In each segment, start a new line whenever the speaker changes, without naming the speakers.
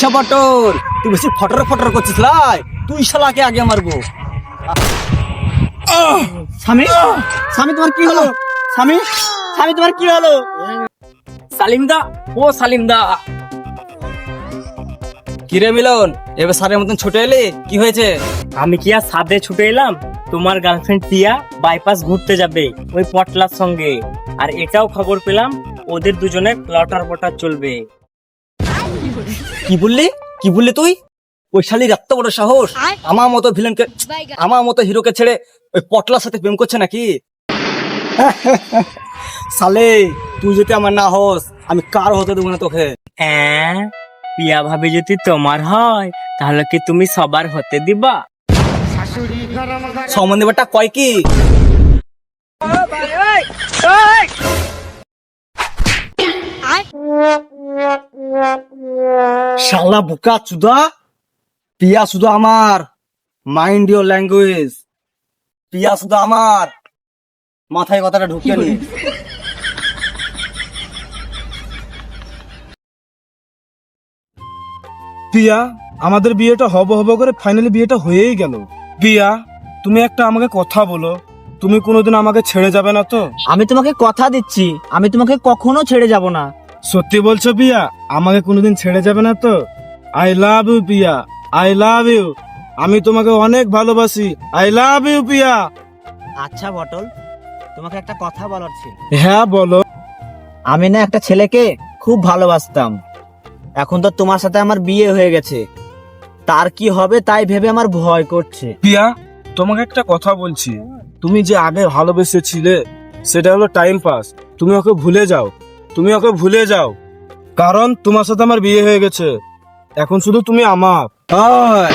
আচ্ছা বটর, তুই বেশি ফটর ফটর করছিস, লাই। তুই শালাকে আগে মারবো।
স্বামী? স্বামী, তোমার কি হলো? স্বামী? স্বামী, তোমার কি হলো?
সালিমদা, ও সালিমদা।
কিরে মিলন, এবার সারের মতন ছুটে এলে? কি হয়েছে?
আমি কি আর সাদে ছুটে এলাম? তোমার গার্লফ্রেন্ড টিয়া বাইপাস ঘুরতে যাবে, ওই পটলার সঙ্গে। আর এটাও খবর পেলাম, ওদের দুজনে লটার পটার চলবে।
কি বললি? কি বললি তুই? ওই শালির এত বড় সাহস। আমার মতো ভিলেনকে আমার মতো হিরোকে ছেড়ে ওই পটলার সাথে প্রেম করছে নাকি? সালে তুই যদি আমার না হোস আমি কার হতে দেবো না তোকে।
হ্যাঁ পিয়া ভাবি যদি তোমার হয় তাহলে কি তুমি সবার হতে দিবা?
সম্বন্ধে ব্যাটা কয় কি? শালা বুকা চুদা পিয়া শুধু আমার। মাইন্ড ইউর ল্যাঙ্গুয়েজ পিয়া শুধু আমার। মাথায় কথাটা ঢুকিয়ে নি।
পিয়া আমাদের বিয়েটা হব হব করে ফাইনালি বিয়েটা হয়েই গেল। পিয়া তুমি একটা আমাকে কথা বলো। তুমি কোনোদিন আমাকে ছেড়ে যাবে না তো?
আমি তোমাকে কথা দিচ্ছি। আমি তোমাকে কখনো ছেড়ে যাব না।
সত্যি বলছো পিয়া আমাকে কোনোদিন ছেড়ে যাবে না তো? I love you Piya I love you আমি তোমাকে অনেক ভালোবাসি। I love you Piya.
আচ্ছা বটল তোমাকে একটা কথা বলার ছিল।
হ্যাঁ বলো।
আমি না একটা ছেলেকে খুব ভালোবাসতাম। এখন তো তোমার সাথে আমার বিয়ে হয়ে গেছে। তার কি হবে তাই ভেবে আমার ভয় করছে।
পিয়া তোমাকে একটা কথা বলছি। তুমি যে আগে ভালোবেসেছিলে সেটা হলো টাইম পাস তুমি ওকে ভুলে যাও। তুমি ওকে ভুলে যাও। কারণ তোমার সাথে আমার বিয়ে হয়ে গেছে। এখন শুধু তুমি আমার।
ওই।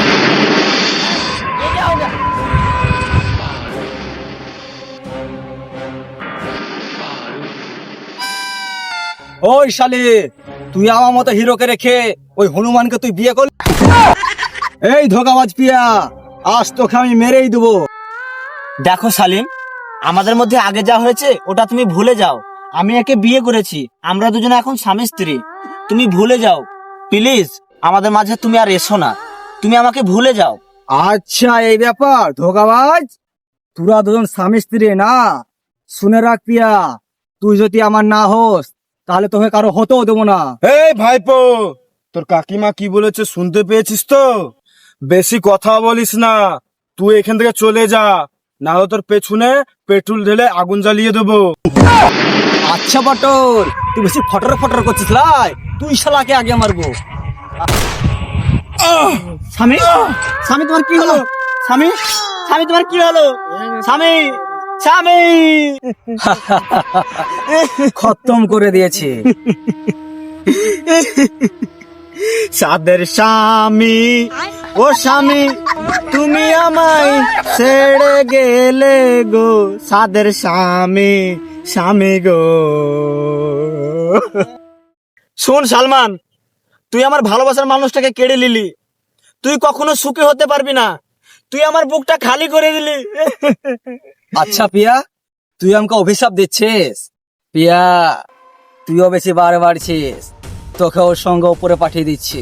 ওই শালি তুই আমার মতো হিরোকে রেখে ওই হনুমানকে তুই বিয়ে করলি? এই ধোকাবাজ পিয়া আজ তোকে আমি মেরেই দেবো।
দেখো সালিম আমাদের মধ্যে আগে যা হয়েছে ওটা তুমি ভুলে যাও। আমি একে বিয়ে করেছি আমরা দুজনে এখন স্বামী স্ত্রী। তুমি ভুলে যাও। প্লিজ আমাদের মাঝে তুমি আর এসো না। তুমি আমাকে ভুলে যাও।
আচ্ছা এই ব্যাপার ধোকাবাজ। তোরা দুজন স্বামী স্ত্রী না? শুনে রাখ পিয়া তুই যদি আমার না হোস তাহলে তোকে কারও হতেও দেবো না।
এই ভাইপো তোর কাকিমা কি বলেছে শুনতে পেয়েছিস তো? বেশি কথা বলিস না। তুই এখান থেকে চলে যা না হলে তোর পেছনে পেট্রোল ঢেলে আগুন জ্বালিয়ে দেবো।
আচ্ছা বটর তুই বেশি ফটর ফটর করছিস লাই। তুই শালাকে আগে মারবো।
স্বামী স্বামী তোমার কি হলো? স্বামী স্বামী তোমার কি হলো? স্বামী স্বামী!
খতম করে দিয়েছে।
সাদের স্বামী ও স্বামী তুমি আমায় ছেড়ে গেলে গো সাদের স্বামী। স্বামী গো শোন সালমান, তুই আমার ভালোবাসার মানুষটাকে কেড়ে নিলি। তুই কখনো সুখী হতে পারবি না। তুই আমার বুকটা খালি করে দিলি।
আচ্ছা পিয়া, তুই আমাকে অভিশাপ দিচ্ছিস? পিয়া, তুইও বেশি বার বাড়ছিস তোকে ওর সঙ্গে উপরে পাঠিয়ে দিচ্ছি।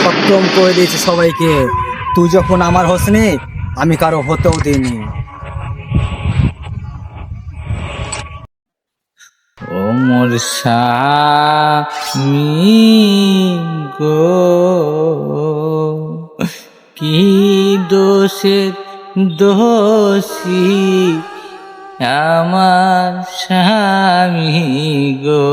খতম করে দিয়েছি সবাইকে। তুই যখন আমার হোসনি, আমি কারও হতেও দিইনি।
ও মোর গো, কি দোষে দোষী আমার স্বামী গো?